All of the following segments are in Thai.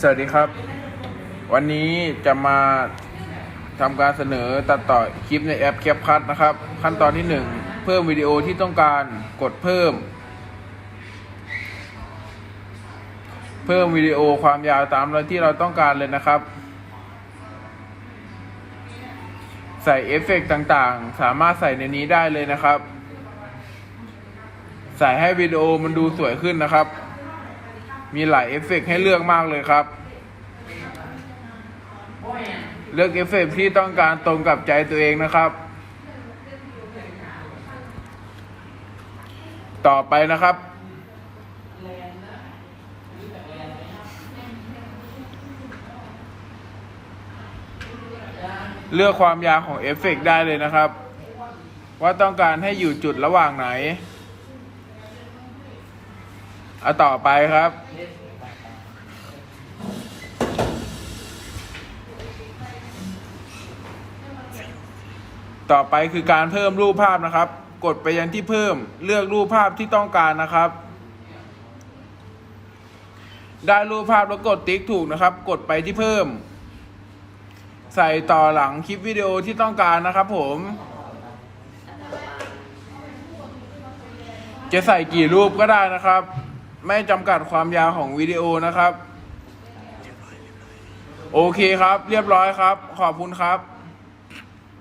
สวัสดีครับ วันนี้จะมาทำการเสนอตัดต่อคลิปในแอป CapCut นะครับ ขั้นตอนที่ 1 เพิ่มวิดีโอที่ต้องการกดเพิ่ม เพิ่มวิดีโอความยาวตามที่เราต้องการเลยนะครับ ใส่เอฟเฟกต์ต่างๆ สามารถใส่ในนี้ได้เลยนะครับ ใส่ให้วิดีโอมันดูสวยขึ้นนะครับ มีหลายเอฟเฟกต์ให้เลือกมากเลยครับ เลือกเอฟเฟกต์ที่ต้องการตรงกับใจตัวเองนะครับ ต่อไปนะครับ เลือกความยาวของเอฟเฟกต์ได้เลยนะครับ ว่าต้องการให้อยู่จุดระหว่างไหน เอาต่อไปครับ ต่อไปคือการเพิ่มรูปภาพนะครับ กดไปยังที่เพิ่มเลือกรูปภาพที่ต้องการนะครับ ได้รูปภาพแล้วกดติ๊กถูกนะครับ กดไปที่เพิ่ม ใส่ต่อหลังคลิปวิดีโอที่ต้องการนะครับผมจะใส่กี่รูปก็ได้นะครับ ไม่จำกัดความยาวของวิดีโอนะครับ โอเคครับ เรียบร้อยครับ ขอบคุณครับ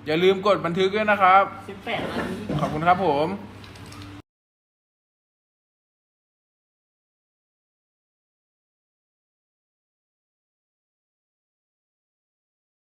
อย่าลืมกดบันทึกด้วยนะครับสิบแปดนาทีขอบคุณครับผม